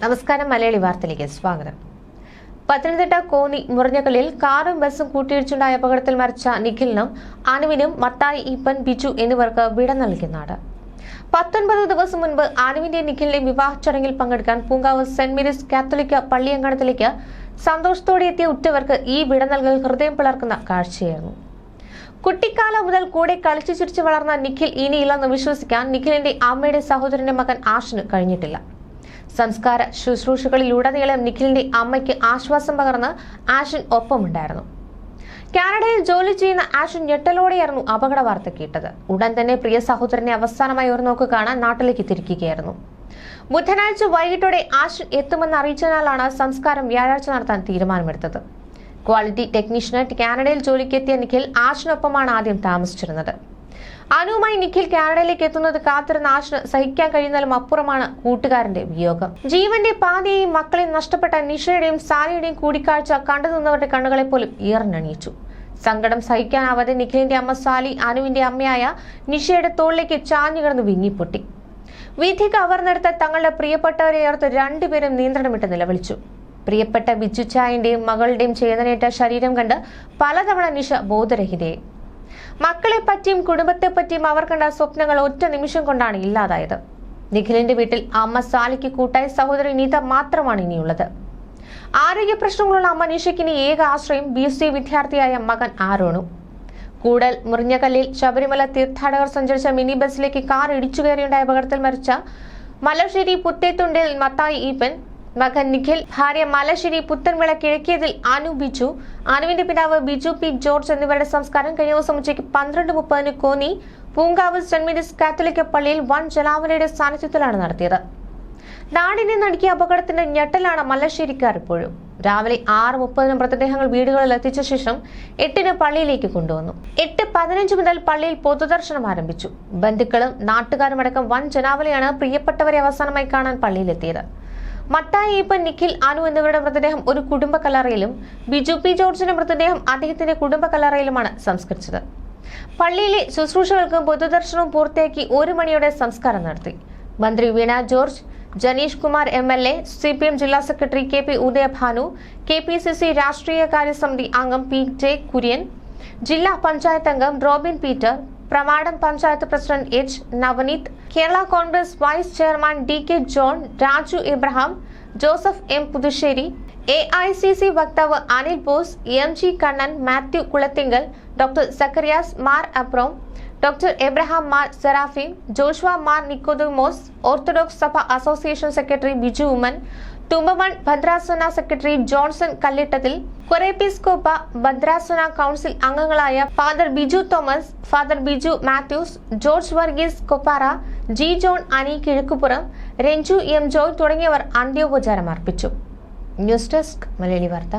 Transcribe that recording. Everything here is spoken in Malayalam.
നമസ്കാരം മലയാളി വാർത്തയിലേക്ക് സ്വാഗതം. പത്തനംതിട്ട കോന്നി മുറിഞ്ഞകലിൽ കാറും ബസ്സും കൂട്ടിയിടിച്ചുണ്ടായ അപകടത്തിൽ മരിച്ച നിഖിലിനും അനുവിനും മത്തായി ഈപ്പൻ ബിജു എന്നിവർക്ക് വിട നൽകുന്നാട് പത്തൊൻപത് ദിവസം മുൻപ് അനുവിന്റെ നിഖിലിന്റെ വിവാഹ ചടങ്ങിൽ പങ്കെടുക്കാൻ പൂങ്കാവ് സെന്റ് മേരീസ് കാത്തലിക്ക പള്ളിയങ്കണത്തിലേക്ക് സന്തോഷത്തോടെ എത്തിയ ഉറ്റവർക്ക് ഈ വിട നൽകൽ ഹൃദയം പിളർക്കുന്ന കാഴ്ചയായിരുന്നു. കുട്ടിക്കാലം മുതൽ കൂടെ കളിച്ചു ചിരിച്ചു വളർന്ന നിഖിൽ ഇനിയില്ലെന്ന് വിശ്വസിക്കാൻ നിഖിലിന്റെ അമ്മയുടെ സഹോദരന്റെ മകൻ ആഷിന് കഴിഞ്ഞിട്ടില്ല. സംസ്കാര ശുശ്രൂഷകളിലുടനീളം നിഖിലിന്റെ അമ്മയ്ക്ക് ആശ്വാസം പകർന്ന് ആഷിൻ ഒപ്പമുണ്ടായിരുന്നു. കാനഡയിൽ ജോലി ചെയ്യുന്ന ആഷിൻ ഞെട്ടലോടെയായിരുന്നു അപകട വാർത്ത കേട്ടത്. ഉടൻ തന്നെ പ്രിയ സഹോദരനെ അവസാനമായി ഒരു നോക്ക് കാണാൻ നാട്ടിലേക്ക് തിരിക്കുകയായിരുന്നു. ബുധനാഴ്ച വൈകിട്ടോടെ ആഷിൻ എത്തുമെന്ന് അറിയിച്ചതിനാലാണ് സംസ്കാരം വ്യാഴാഴ്ച നടത്താൻ തീരുമാനമെടുത്തത്. ക്വാളിറ്റി ടെക്നീഷ്യനായിട്ട് കാനഡയിൽ ജോലിക്കെത്തിയ നിഖിൽ ആഷിനൊപ്പമാണ് ആദ്യം താമസിച്ചിരുന്നത്. അനുവുമായി നിഖിൽ കാനഡയിലേക്ക് എത്തുന്നത് കാത്തിരുന്ന ആഷിന് സഹിക്കാൻ കഴിയുന്നതിലും അപ്പുറമാണ് കൂട്ടുകാരന്റെ വിയോഗം. ജീവന്റെ പാതയെയും മക്കളെയും നഷ്ടപ്പെട്ട നിഷയുടെയും സാലിയുടെയും കൂടിക്കാഴ്ച കണ്ടു നിന്നവരുടെ കണ്ണുകളെ പോലും ഈറനണിയിച്ചു. സങ്കടം സഹിക്കാനാവാതെ നിഖിലിന്റെ അമ്മ സാലി അനുവിന്റെ അമ്മയായ നിഷയുടെ തോളിലേക്ക് ചാഞ്ഞു കിടന്ന് വിങ്ങിപ്പൊട്ടി. വിധി കവർന്നെടുത്ത തങ്ങളുടെ പ്രിയപ്പെട്ടവരെ ഓർത്ത് രണ്ടുപേരും നിയന്ത്രണമിട്ട് നിലവിളിച്ചു. പ്രിയപ്പെട്ട ബിജുച്ചായന്റെയും മകളുടെയും ചേതനേറ്റ ശരീരം കണ്ട് പലതവണ നിഷ ബോധരഹിതയായി. മക്കളെ പറ്റിയും കുടുംബത്തെ പറ്റിയും അവർ കണ്ട സ്വപ്നങ്ങൾ ഒറ്റ നിമിഷം കൊണ്ടാണ് ഇല്ലാതായത്. നിഖിലിന്റെ വീട്ടിൽ അമ്മ സാലിക്ക് കൂട്ടായ സഹോദരി നീത മാത്രമാണ് ഇനിയുള്ളത്. ആരോഗ്യ പ്രശ്നങ്ങളുള്ള അമ്മ നിഷയ്ക്കിന് ഏക ആശ്രയം ബി സി വിദ്യാർത്ഥിയായ മകൻ ആരോണു. കൂടൽ മുറിഞ്ഞകല്ലിൽ ശബരിമല തീർത്ഥാടകർ സഞ്ചരിച്ച മിനി ബസ്സിലേക്ക് കാർ ഇടിച്ചു കയറിയുണ്ടായ അപകടത്തിൽ മരിച്ച മലശ്ശേരി പുത്തേത്തുണ്ടിൽ മത്തായി ഈപ്പൻ മകൻ നിഖിൽ ഭാര്യ മലശ്ശേരി പുത്തൻവിള കിഴക്കിയതിൽ അനു ബിജു അനുവിന്റെ പിതാവ് ബിജു പി ജോർജ് എന്നിവരുടെ സംസ്കാരം കഴിഞ്ഞ ദിവസം ഉച്ചയ്ക്ക് പന്ത്രണ്ട് മുപ്പതിന് കോന്നി പൂങ്കാവ് സെന്റ് മേരീസ് കാത്തലിക്ക പള്ളിയിൽ വൻ ജലാവലയുടെ സാന്നിധ്യത്തിലാണ് നടത്തിയത്. നാടിനെ നടുക്കിയ അപകടത്തിന്റെ ഞെട്ടലാണ് മലശ്ശേരിക്കാർ ഇപ്പോഴും. രാവിലെ ആറ് മുപ്പതിന് മൃതദേഹങ്ങൾ വീടുകളിൽ എത്തിച്ച ശേഷം എട്ടിന് പള്ളിയിലേക്ക് കൊണ്ടുവന്നു. എട്ട് പതിനഞ്ച് മുതൽ പള്ളിയിൽ പൊതുദർശനം ആരംഭിച്ചു. ബന്ധുക്കളും നാട്ടുകാരും അടക്കം വൻ ജനാവലിയാണ് പ്രിയപ്പെട്ടവരെ അവസാനമായി കാണാൻ പള്ളിയിലെത്തിയത്. മത്തായി ഈപ്പൻ നിഖിൽ അനു എന്നിവരുടെ മൃതദേഹം ഒരു കുടുംബ കല്ലറയിലും ബിജു പി ജോർജിന്റെ മൃതദേഹം അദ്ദേഹത്തിന്റെ കുടുംബ കല്ലറയിലുമാണ് സംസ്കരിച്ചത്. പള്ളിയിലെ ശുശ്രൂഷകൾക്കും പൊതുദർശനവും പൂർത്തിയാക്കി ഒരു മണിയോടെ സംസ്കാരം നടത്തി. മന്ത്രി Veena George Janeesh Kumar M L A C P M ജില്ലാ secretary K P Udayabhanu K P C C രാഷ്ട്രീയകാര്യ സമിതി അംഗം പി ജെ കുര്യൻ ജില്ലാ പഞ്ചായത്ത് അംഗം Robin Peter Pramadam panchayat president H Navaneeth Kerala Congress vice chairman D K John Raju Ibrahim Joseph M Puthussery A I C C വക്താവ് Anil Bose M G Kannan Mathew Kulathinkal doctor Zacharias Mar അബ്രോം doctor Abraham Mar Seraphim Joshua Mar Nicodemos orthodox സഭ അസോസിയേഷൻ സെക്രട്ടറി ബിജു ഉമ്മൻ തുമ്പമൺ ഭദ്രാസന സെക്രട്ടറി ജോൺസൺ കല്ലിട്ടത്തിൽ കൊറേപ്പിസ്കോപ്പ ഭദ്രാസന കൗൺസിൽ അംഗങ്ങളായ father Biju Thomas father Biju Mathews George Varghese Koppara G John Ani Kizhakkupuram Renju M Joy തുടങ്ങിയവർ അന്ത്യോപചാരം അർപ്പിച്ചു ന്യൂസ് ഡെസ്ക് മലയാളി വാർത്ത.